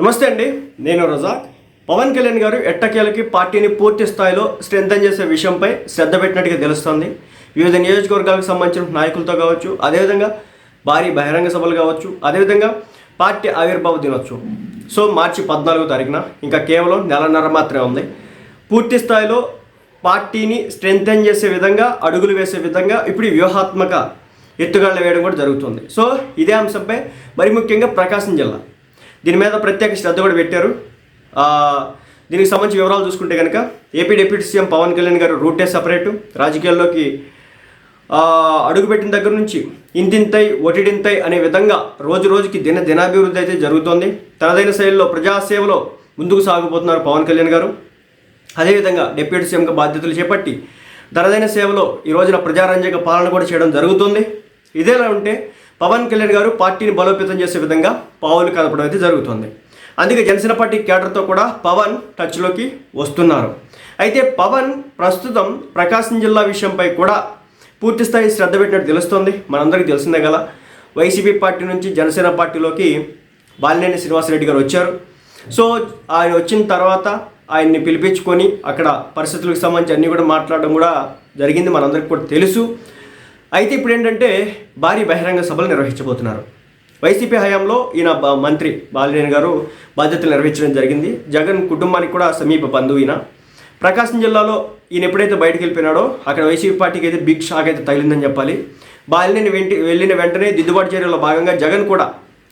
నమస్తే అండి నేను రజాక్ పవన్ కళ్యాణ్ గారు ఎట్టకేలకి పార్టీని పూర్తి స్థాయిలో స్ట్రెంథన్ చేసే విషయంపై శ్రద్ధ పెట్టినట్టుగా తెలుస్తోంది. వివిధ నియోజకవర్గాలకు సంబంధించిన నాయకులతో కావచ్చు అదేవిధంగా భారీ బహిరంగ సభలు కావచ్చు అదేవిధంగా పార్టీ ఆవిర్భావ దినోత్సవం. సో మార్చి పద్నాలుగో తారీఖున ఇంకా కేవలం నెలన్నర మాత్రమే ఉంది. పూర్తి స్థాయిలో పార్టీని స్ట్రెంథన్ చేసే విధంగా అడుగులు వేసే విధంగా ఇప్పుడు వ్యూహాత్మక ఎత్తుగడలు వేయడం కూడా జరుగుతుంది. సో ఇదే అంశంపై మరి ముఖ్యంగా ప్రకాశం జిల్లా దీని మీద ప్రత్యేక శ్రద్ధ కూడా పెట్టారు. దీనికి సంబంధించి వివరాలు చూసుకుంటే కనుక AP deputy CM Pawan Kalyan గారు రూటే సపరేటు. రాజకీయాల్లోకి అడుగుపెట్టిన దగ్గర నుంచి ఇంతింతై ఒటిడింతై అనే విధంగా రోజు రోజుకి దిన దినాభివృద్ధి అయితే జరుగుతోంది. తనదైన శైలిలో ప్రజాసేవలో ముందుకు సాగిపోతున్నారు పవన్ కళ్యాణ్ గారు. అదేవిధంగా డిప్యూటీ సీఎంగా బాధ్యతలు చేపట్టి తనదైన సేవలో ఈ రోజున ప్రజారంజక పాలన కూడా చేయడం జరుగుతుంది. ఇదేలా ఉంటే పవన్ కళ్యాణ్ గారు పార్టీని బలోపేతం చేసే విధంగా పావులు కదపడం అయితే జరుగుతుంది. అందుకే జనసేన పార్టీ కేడర్తో కూడా పవన్ టచ్లోకి వస్తున్నారు. అయితే పవన్ ప్రస్తుతం ప్రకాశం జిల్లా విషయంపై కూడా పూర్తి స్థాయి శ్రద్ధ పెట్టినట్టు తెలుస్తోంది. మనందరికీ తెలిసిందే కదా వైసీపీ పార్టీ నుంచి జనసేన పార్టీలోకి బాలినేని శ్రీనివాసరెడ్డి గారు వచ్చారు. సో ఆయన వచ్చిన తర్వాత ఆయన్ని పిలిపించుకొని అక్కడ పరిస్థితులకు సంబంధించి అన్నీ కూడా మాట్లాడడం కూడా జరిగింది. మనందరికీ కూడా తెలుసు. అయితే ఇప్పుడు ఏంటంటే భారీ బహిరంగ సభలు నిర్వహించబోతున్నారు. వైసీపీ హయాంలో ఈయన మంత్రి బాలినేని గారు బాధ్యతలు నిర్వహించడం జరిగింది. జగన్ కుటుంబానికి కూడా సమీప బంధువు ఈయన. ప్రకాశం జిల్లాలో ఈయన ఎప్పుడైతే బయటకు వెళ్ళిపోయినాడో అక్కడ వైసీపీ పార్టీకి అయితే బిగ్ షాక్ అయితే తగిలిందని చెప్పాలి. బాలినేని వెంట వెళ్ళిన వెంటనే దిద్దుబాటు చర్యలో భాగంగా జగన్ కూడా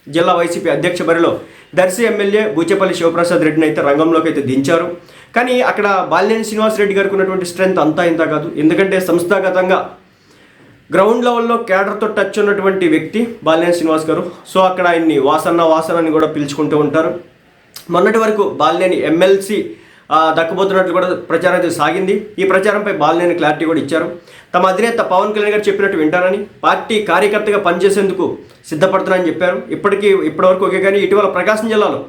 జిల్లా వైసీపీ అధ్యక్ష బరిలో దర్శి ఎమ్మెల్యే బూచేపల్లి శివప్రసాద్ రెడ్డిని అయితే రంగంలోకి అయితే దించారు. కానీ అక్కడ బాలినేని శ్రీనివాసరెడ్డి గారికి ఉన్నటువంటి స్ట్రెంత్ అంతా ఇంత కాదు. ఎందుకంటే సంస్థాగతంగా గ్రౌండ్ లెవెల్లో క్యాడర్తో టచ్ ఉన్నటువంటి వ్యక్తి బాలినేని శ్రీనివాస్ గారు. సో అక్కడ ఆయన్ని వాసన్న వాసన అని కూడా పిలుచుకుంటూ ఉంటారు. మొన్నటి వరకు బాలినేని ఎమ్మెల్సీ దక్కబోతున్నట్లు కూడా ప్రచారం అయితే సాగింది. ఈ ప్రచారంపై బాలినేని క్లారిటీ కూడా ఇచ్చారు. తమ అధినేత పవన్ కళ్యాణ్ గారు చెప్పినట్టు వింటారని పార్టీ కార్యకర్తగా పనిచేసేందుకు సిద్ధపడుతున్నారని చెప్పారు. ఇప్పటికీ ఇప్పటివరకు ఓకే కానీ ఇటీవల ప్రకాశం జిల్లాలో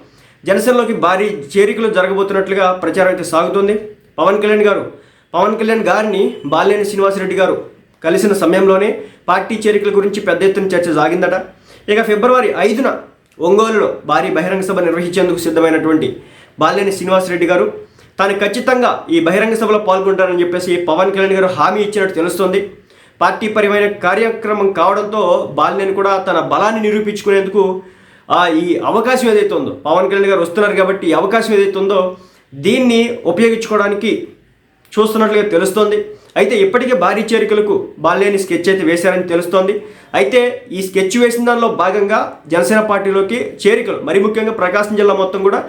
జనసేనలోకి భారీ చేరికలు జరగబోతున్నట్లుగా ప్రచారం అయితే సాగుతుంది. పవన్ కళ్యాణ్ గారు పవన్ కళ్యాణ్ గారిని బాలినేని శ్రీనివాసరెడ్డి గారు కలిసిన సమయంలోనే పార్టీ చేరికల గురించి పెద్ద ఎత్తున చర్చ సాగిందట. ఇక ఫిబ్రవరి ఐదున ఒంగోలులో భారీ బహిరంగ సభ నిర్వహించేందుకు సిద్ధమైనటువంటి బాలినేని శ్రీనివాసరెడ్డి గారు తాను ఖచ్చితంగా ఈ బహిరంగ సభలో పాల్గొంటారని చెప్పేసి పవన్ కళ్యాణ్ గారు హామీ ఇచ్చినట్టు తెలుస్తోంది. పార్టీ పరమైన కార్యక్రమం కావడంతో బాలినేని కూడా తన బలాన్ని నిరూపించుకునేందుకు ఈ అవకాశం ఏదైతే ఉందో పవన్ కళ్యాణ్ గారు వస్తున్నారు కాబట్టి ఈ అవకాశం ఏదైతే ఉందో దీన్ని ఉపయోగించుకోవడానికి చూస్తున్నట్లుగా తెలుస్తోంది. అయితే ఇప్పటికే భారీ చేరికలకు బాలేని స్కెచ్ అయితే వేశారని తెలుస్తోంది. అయితే ఈ స్కెచ్ వేసిన దానిలో భాగంగా జనసేన పార్టీలోకి చేరికలు మరి ముఖ్యంగా ప్రకాశం జిల్లా మొత్తం కూడా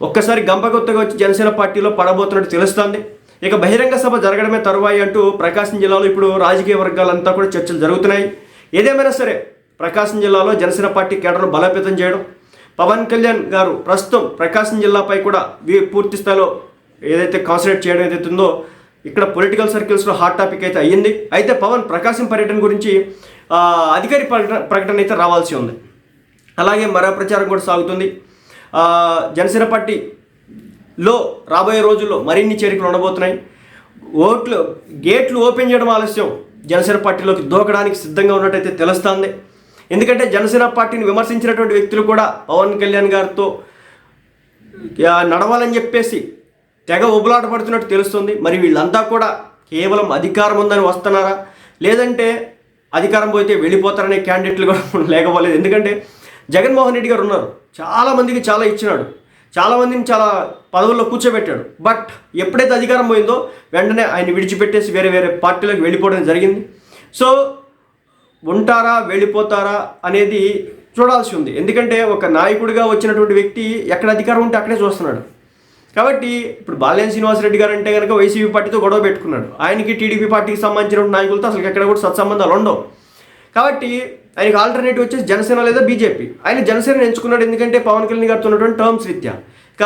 ఒక్కసారి గంపగొత్తగా వచ్చి జనసేన పార్టీలో పడబోతున్నట్టు తెలుస్తోంది. ఇక బహిరంగ సభ జరగడమే తరువాయి అంటూ ప్రకాశం జిల్లాలో ఇప్పుడు రాజకీయ వర్గాలంతా కూడా చర్చలు జరుగుతున్నాయి. ఏదేమైనా సరే ప్రకాశం జిల్లాలో జనసేన పార్టీ కేడర్ను బలోపేతం చేయడం పవన్ కళ్యాణ్ గారు ప్రస్తుతం ప్రకాశం జిల్లాపై కూడా వీ- పూర్తి స్థాయిలో ఏదైతే కాన్సన్ట్రేట్ చేయడం అయితే ఉందో ఇక్కడ పొలిటికల్ సర్కిల్స్లో హాట్ టాపిక్ అయితే అయ్యింది. అయితే పవన్ ప్రకాశం పర్యటన గురించి అధికారి ప్రకటన ప్రకటన అయితే రావాల్సి ఉంది. అలాగే మరో ప్రచారం కూడా సాగుతుంది. జనసేన పార్టీలో రాబోయే రోజుల్లో మరిన్ని చేరికలు ఉండబోతున్నాయి. ఓట్లు గేట్లు ఓపెన్ చేయడం ఆలస్యం. జనసేన పార్టీలోకి దూకడానికి సిద్ధంగా ఉన్నట్టయితే తెలుస్తుంది. ఎందుకంటే జనసేన పార్టీని విమర్శించినటువంటి వ్యక్తులు కూడా పవన్ కళ్యాణ్ గారితో నడవాలని చెప్పేసి తెగ ఉబలాట పడుతున్నట్టు తెలుస్తుంది. మరి వీళ్ళంతా కూడా కేవలం అధికారం ఉందని వస్తున్నారా? లేదంటే అధికారం పోతే వెళ్ళిపోతారనే క్యాండిడేట్లు కూడా లేకపోలేదు. ఎందుకంటే జగన్మోహన్ రెడ్డి గారు ఉన్నారు. చాలామందికి చాలా ఇచ్చినాడు. చాలామందిని చాలా పదవుల్లో కూర్చోబెట్టాడు. బట్ ఎప్పుడైతే అధికారం పోయిందో వెంటనే ఆయన విడిచిపెట్టేసి వేరే వేరే పార్టీలకు వెళ్ళిపోవడం జరిగింది. సో ఉంటారా వెళ్ళిపోతారా అనేది చూడాల్సి ఉంది. ఎందుకంటే ఒక నాయకుడిగా వచ్చినటువంటి వ్యక్తి ఎక్కడ అధికారం ఉంటే అక్కడే చూస్తున్నాడు. కాబట్టి ఇప్పుడు బాలినేని శ్రీనివాసరెడ్డి గారు అంటే కనుక వైసీపీ పార్టీతో గొడవ పెట్టుకున్నాడు. ఆయనకి టీడీపీ పార్టీకి సంబంధించిన నాయకులతో అసలు ఎక్కడ కూడా సత్సంబంధాలు ఉండవు. కాబట్టి ఆయనకి ఆల్టర్నేటివ్ వచ్చేసి జనసేన లేదా బీజేపీ. ఆయన జనసేన ఎంచుకున్నాడు ఎందుకంటే పవన్ కళ్యాణ్ గారితో ఉన్నటువంటి టర్మ్స్ రీత్యా. ఇక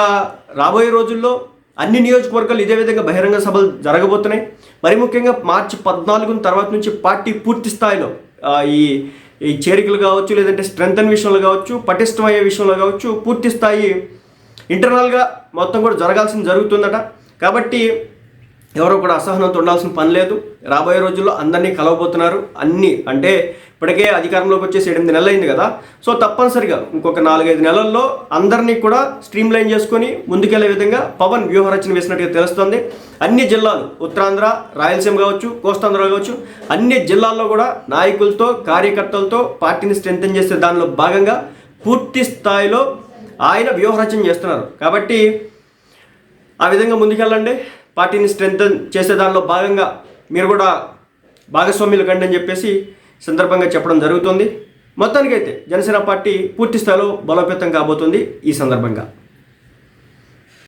రాబోయే రోజుల్లో అన్ని నియోజకవర్గాలు ఇదే విధంగా బహిరంగ సభలు జరగబోతున్నాయి. మరి ముఖ్యంగా మార్చి పద్నాలుగు తర్వాత నుంచి పార్టీ పూర్తి స్థాయిలో ఈ ఈ చేరికలు కావచ్చు లేదంటే స్ట్రెంగ్తన్ విషయంలో కావచ్చు పటిష్టమయ్యే విషయంలో కావచ్చు పూర్తి స్థాయి ఇంటర్నల్గా మొత్తం కూడా జరగాల్సింది జరుగుతుందట. కాబట్టి ఎవరు కూడా అసహనంతో ఉండాల్సిన పని లేదు. రాబోయే రోజుల్లో అందరినీ కలవబోతున్నారు. అన్ని అంటే ఇప్పటికే అధికారంలోకి వచ్చేసి ఎనిమిది నెలలు అయింది కదా. సో తప్పనిసరిగా ఇంకొక నాలుగైదు నెలల్లో అందరినీ కూడా స్ట్రీమ్ లైన్ చేసుకొని ముందుకెళ్ళే విధంగా పవన్ వ్యూహరచన వేసినట్టుగా తెలుస్తుంది. అన్ని జిల్లాలు ఉత్తరాంధ్ర రాయలసీమ కావచ్చు కోస్తాంధ్ర కావచ్చు అన్ని జిల్లాల్లో కూడా నాయకులతో కార్యకర్తలతో పార్టీని స్ట్రెంథన్ చేసే దానిలో భాగంగా పూర్తి స్థాయిలో ఆయన వ్యూహరచన చేస్తున్నారు. కాబట్టి ఆ విధంగా ముందుకెళ్ళండి. పార్టీని స్ట్రెంగ్ చేసే దానిలో భాగంగా మీరు కూడా భాగస్వామ్యులు కండి అని చెప్పేసి సందర్భంగా చెప్పడం జరుగుతుంది. మొత్తానికైతే జనసేన పార్టీ పూర్తి స్థాయిలో బలోపేతం కాబోతుంది ఈ సందర్భంగా.